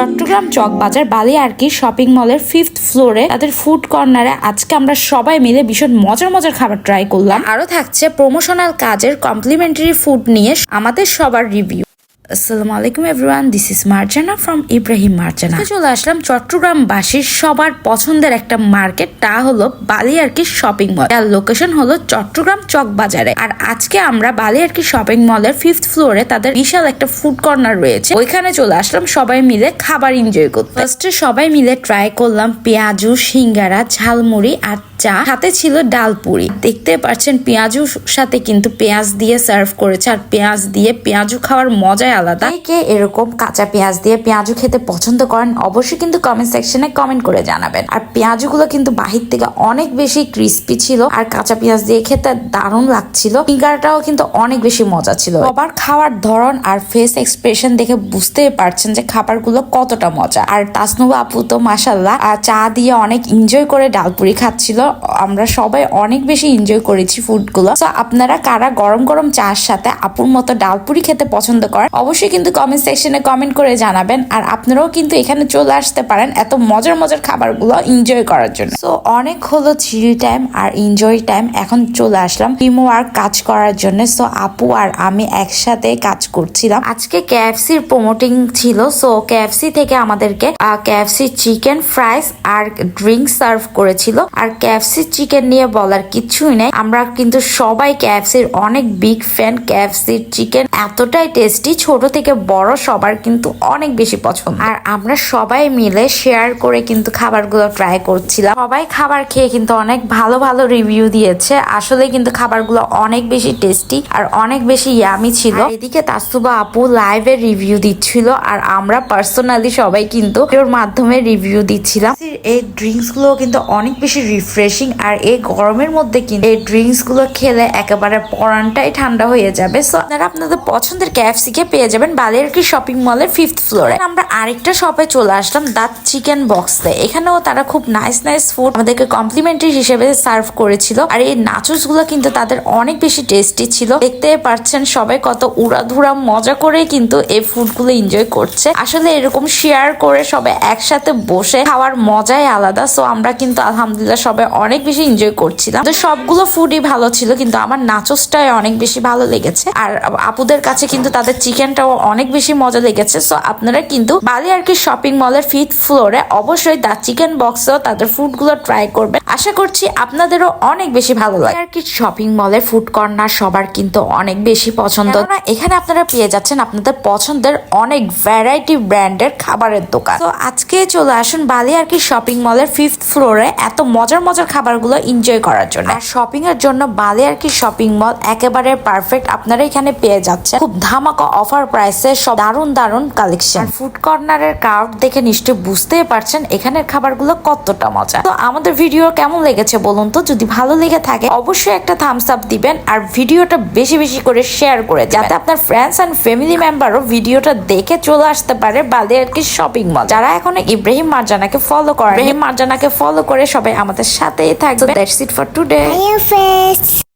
চট্টগ্রাম চকবাজার বালি আর কি শপিং মলের ফিফথ ফ্লোরে তাদের ফুড কর্নারে আজকে আমরা সবাই মিলে ভীষণ মজার মজার খাবার ট্রাই করলাম। আরও থাকছে প্রমোশনাল কাজের কমপ্লিমেন্টারি ফুড নিয়ে আমাদের সবার রিভিউ আসসালামু আলাইকুম everyone this is Marjana from Ibrahim Marjana চলে আসলাম চট্টগ্রামবাসীর সবার পছন্দের একটা মার্কেট, তা হলো বালিয়ারকি শপিং মল। তার লোকেশন হলো চট্টগ্রাম চক বাজারে। আর আজকে আমরা বালিয়ারকি শপিং মলের ফিফথ ফ্লোরে তাদের বিশাল একটা ফুড কর্নার রয়েছে। ওইখানে চলে আসলাম সবাই মিলে খাবার এনজয় করতে। ফার্স্টে সবাই মিলে ট্রাই করলাম পেঁয়াজু, সিঙ্গারা, ঝালমুড়ি আর চা সাথে ছিল ডাল পুরি। দেখতে পাচ্ছেন পেঁয়াজুর সাথে কিন্তু পেঁয়াজ দিয়ে সার্ভ করেছে। আর পেঁয়াজ দিয়ে পেঁয়াজু খাওয়ার মজাই আলাদা। কে এরকম কাঁচা পেঁয়াজ দিয়ে পেঁয়াজু খেতে পছন্দ করেন, অবশ্যই কিন্তু কমেন্ট সেকশনে কমেন্ট করে জানাবেন। আর পেঁয়াজুগুলো কিন্তু বাহির থেকে অনেক বেশি ক্রিস্পি ছিল, আর কাঁচা পেঁয়াজ দিয়ে খেতে দারুণ লাগছিল। ফিঙ্গারটাও কিন্তু অনেক বেশি মজা ছিল। আবার খাওয়ার ধরন আর ফেস এক্সপ্রেশন দেখে বুঝতেই পারছেন যে খাবারগুলো কতটা মজা। আর তাসনুবা আপু তো মাসাল্লাহ চা দিয়ে অনেক এনজয় করে ডালপুরি খাচ্ছিল। আমরা সবাই অনেক বেশি এনজয় করেছি ফুডগুলো তো আপনারা কারা গরম গরম চার সাথে আপুর মতো ডালপুরি খেতে পছন্দ করেন, অবশ্যই কিন্তু কমেন্ট সেকশনে কমেন্ট করে জানাবেন। আর আপনারাও কিন্তু এখানে চলে আসতে পারেন এত মজার মজার খাবারগুলো এনজয় করার জন্য। তো অনেক হলো থ্রি টাইম আর এনজয় টাইম এখন চলে আসলাম টিম ওয়ার্ক কাজ করার জন্য। সো আপু আর আমি একসাথে কাজ করছিলাম। আজকে কেএফসির প্রমোটিং ছিল। সো কেএফসি থেকে আমাদেরকে K F C chicken fries আর ড্রিঙ্ক সার্ভ করেছিল। আর কেএফসি চিকেন নিয়ে বলার কিছুই নেই। আমরা কিন্তু সবাই কেএফসির অনেক বিগ ফ্যান কেএফসির চিকেন এতটাই টেস্টি ছোট থেকে বড় সবার কিন্তু অনেক বেশি পছন্দ। আর আমরা সবাই মিলে শেয়ার করে কিন্তু খাবারগুলো ট্রাই করছিলাম। সবাই খাবার খেয়ে কিন্তু অনেক ভালো ভালো রিভিউ দিয়েছে। আসলে কিন্তু খাবারগুলো অনেক বেশি টেস্টি আর অনেক বেশি ইয়ামি ছিল। এদিকে তাসুবা আপু লাইভে রিভিউ দিচ্ছিল আর আমরা পার্সোনালি সবাই কিন্তু ওর মাধ্যমে রিভিউ দিচ্ছিলাম। এই ড্রিঙ্কসগুলো কিন্তু অনেক বেশি রিফ্রেশিং আর এই গরমের মধ্যে কিন্তু এই ড্রিঙ্কসগুলো খেলে একেবারে পরানটাই ঠান্ডা হয়ে যাবে। সো আপনারা আপনাদের পছন্দের ক্যাফসি কে পেয়ে যাবেন বালিয়ারকি শপিং মলের ফিফথ ফ্লোরে আমরা আরেকটা শপে চলে আসলাম দাঁত চিকেন বক্সে। এখানেও তারা খুব নাইস নাইস ফুড আমাদেরকে কমপ্লিমেন্টারি হিসেবে সার্ভ করেছিল। আর এই নাচুসগুলো কিন্তু তাদের অনেক বেশি টেস্টি ছিল। দেখতে পাচ্ছেন সবাই কত উড়াধুরা মজা করে কিন্তু এই ফুডগুলো এনজয় করছে। আসলে এরকম শেয়ার করে সবাই একসাথে বসে খাওয়ার মজাই আলাদা। সো আমরা কিন্তু আলহামদুলিল্লাহ সবাই অনেক বেশি এনজয় করছিলাম। তো সবগুলো ফুডই ভালো ছিল, কিন্তু আমার নাচসটাই অনেক বেশি ভালো লেগেছে। আর আপুদের কাছে কিন্তু তাদের চিকেনটাও অনেক বেশি মজা লেগেছে। সো আপনারা কিন্তু বালি আর কি শপিং মলের ফিফথ ফ্লোরে অবশ্যই দা চিকেন বক্সেও তাদের ফুডগুলো ট্রাই করবেন। আশা করছি আপনাদেরও অনেক বেশি ভালো লাগে। আর কি শপিং মলের ফুড কর্নার সবার কিন্তু অনেক বেশি পছন্দ। এখানে আপনারা পেয়ে যাচ্ছেন আপনাদের পছন্দের অনেক ভ্যারাইটি ব্র্যান্ডের খাবারের দোকান। তো আজকে চলে আসুন বালি আর কি শপিং মলের ফিফথ ফ্লোরে এত মজার মজার খাবারগুলো এনজয় করার জন্য। আর শপিং এর জন্য বালি আর কি শপিং মল একেবারে পারফেক্ট আপনারা এখানে পেয়ে যাচ্ছেন। খুব ধামাকা অফার প্রাইসে সব দারুণ দারুণ কালেকশন ফুড কর্নারের কার্ড দেখে নিশ্চয়ই বুঝতেই পারছেন এখানের খাবারগুলো কতটা মজা। তো আমাদের ভিডিও কেমন লেগেছে বলুন তো? যদি ভালো লেগে থাকে অবশ্যই একটা থামস আপ দিবেন আর ভিডিওটা বেশি বেশি করে শেয়ার করে যাতে আপনার ফ্রেন্ডস এন্ড ফ্যামিলি মেম্বারও ভিডিওটা দেখে চলে আসতে পারে বালি আর কি শপিং মল যারা এখন ইব্রাহিম মার্জানাকে ফলো করে ইব্রাহিম মার্জানাকে ফলো করে সবাই আমাদের সাথেই থাকবে দ্যাটস ইট ফর টুডে.